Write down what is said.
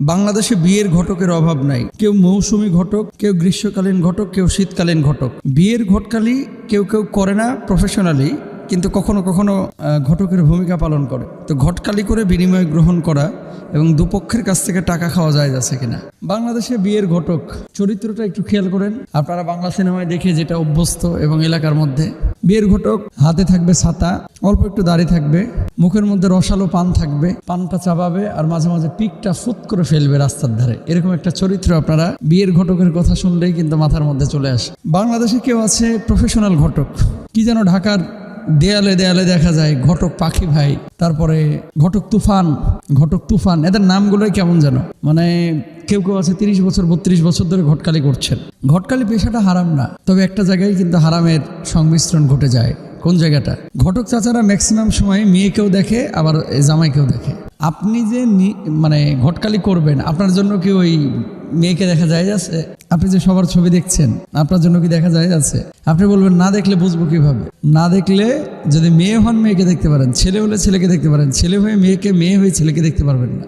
বাংলাদেশে বিয়ের ঘটকের অভাব নাই। কেউ মৌসুমী ঘটক, কেউ গ্রীষ্মকালীন ঘটক, কেউ শীতকালীন ঘটক। বিয়ের ঘটকালি কেউ কেউ করে না প্রফেশনালি কিন্তু কখনো কখনো ঘটকের ভূমিকা পালন করে। তো ঘটকালি করে বিনিময় গ্রহণ করা এবং দুপক্ষের কাছ থেকে টাকা খাওয়া যায় যাচ্ছে কিনা। বাংলাদেশে বিয়ের ঘটক, চরিত্রটা একটু খেয়াল করেন। আপনারা বাংলা সিনেমায় দেখে যেটা অভ্যস্ত এবং এলাকার মধ্যে বিয়ের ঘটক, হাতে থাকবে ছাতা, অল্প একটু দাড়ি থাকবে, মুখের মধ্যে রসালো পান থাকবে, পানটা চাবাবে আর মাঝে মাঝে পিকটা ফুত করে ফেলবে রাস্তার ধারে। এরকম একটা চরিত্র আপনারা বিয়ের ঘটকের কথা শুনলেই কিন্তু মাথার মধ্যে চলে আসে। বাংলাদেশে কেউ আছে প্রফেশনাল ঘটক। কি যেন ঢাকার দেয়ালে দেয়ালে দেখা যায় ঘটক পাখি ভাই, তারপরে ঘটক তুফান ঘটক তুফান, এদের নামগুলোই কেমন যেন? মানে কেউ কেউ আছে তিরিশ বছর, বত্রিশ বছর ধরে ঘটকালি করছেন। ঘটকালি পেশাটা হারাম না, তবে একটা জায়গায় কিন্তু হারামের সংমিশ্রণ ঘটে যায়। কোন জায়গাটা? ঘটক চাচারা ম্যাক্সিমাম সময় মেয়েকেও দেখে, আবার জামাইকেও দেখে। আপনি যে মানে ঘটকালি করবেন, আপনার জন্য কি ওই মেয়েকে দেখা যায় যাচ্ছে? আপনি যে সবার ছবি দেখছেন, আপনার জন্য কি দেখা যায় যাচ্ছে? আপনি বলবেন, না দেখলে বুঝব কীভাবে? না দেখলে যদি মেয়ে হন, মেয়েকে দেখতে পারেন। ছেলে হলে ছেলেকে দেখতে পারেন। ছেলে হয়ে মেয়েকে, মেয়ে হয়ে ছেলেকে দেখতে পারবেন না।